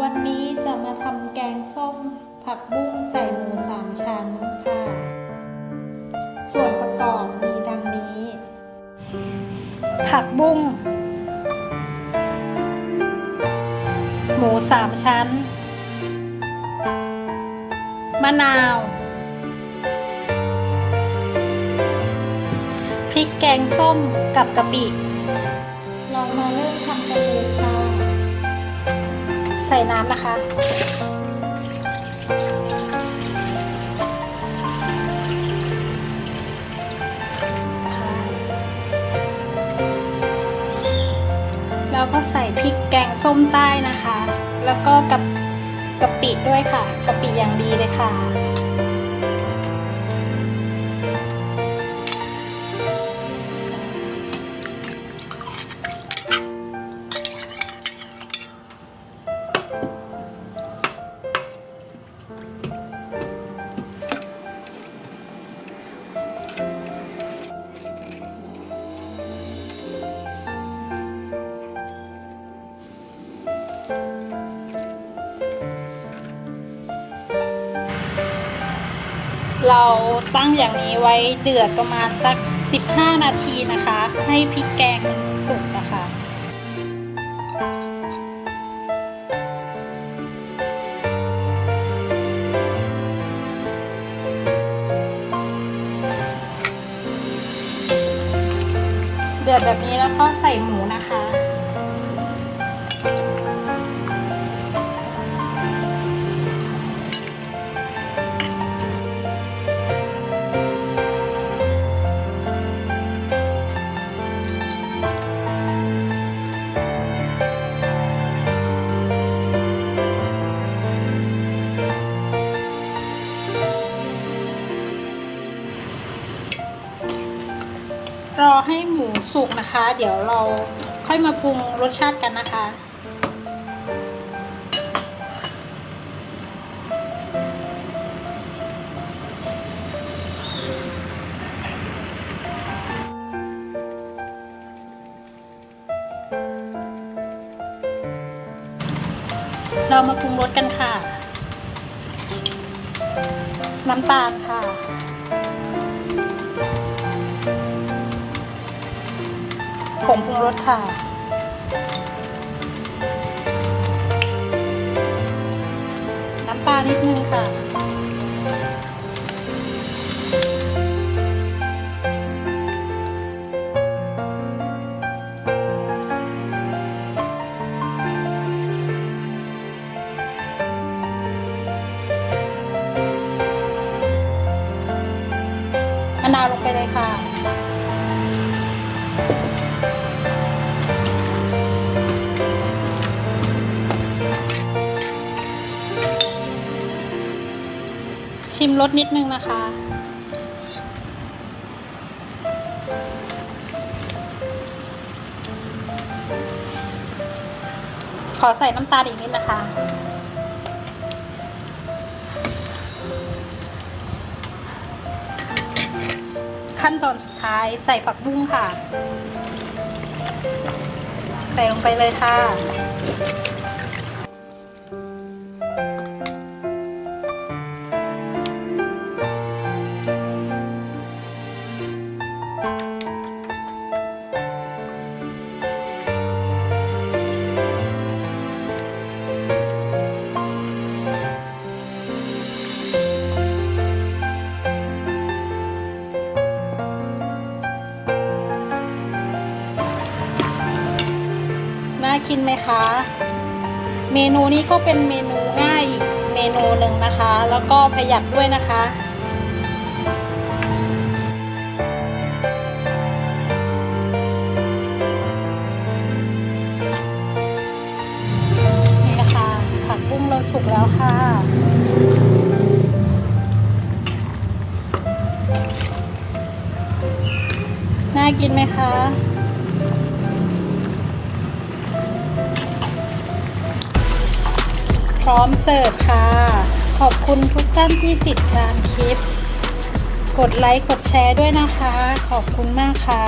วันนี้จะมาทำแกงส้มผักบุ้งใส่หมูสามชั้นค่ะ ส่วนประกอบมีดังนี้ ผักบุ้ง หมูสามชั้น มะนาว พริกแกงส้มกับกะปิ เรามาเริ่มทำกันเลยค่ะ ใส่น้ำนะคะ แล้วก็ใส่พริกแกงส้มใต้นะคะ แล้วก็กับกะปิด้วยค่ะกะปิอย่างดีเลยค่ะ เราตั้งอย่างนี้ไว้เดือดประมาณสัก 15 นาทีนะคะ ให้พริกแกงสุกนะคะเดือดแบบนี้แล้วก็ใส่หมูนะคะ ให้หมูสุกนะคะ เดี๋ยวเราค่อยมาปรุงรสชาติกันนะคะ เรามาปรุงรสกันค่ะ น้ำตาลค่ะ งปรุงรสค่ะ น้ำปลานิดนึงค่ะมะนาวลงไปเลยค่ะ ชิมรสนิดนึงนะคะ ขอใส่น้ำตาลอีกนิดนะคะ ขั้นตอนสุดท้ายใส่ผักบุ้งค่ะ ใส่ลงไปเลยค่ะ น่ากินไหมคะ เมนูนี้ก็เป็นเมนูง่ายเมนูหนึ่งนะคะ แล้วก็ประหยัดด้วยนะคะนี่นะคะผักบุ้งเราสุกแล้วค่ะน่ากินไหมคะ พร้อมเสิร์ฟค่ะ ขอบคุณทุกท่านที่ติดตามคลิป กดไลค์กดแชร์ด้วยนะคะ ขอบคุณมากค่ะ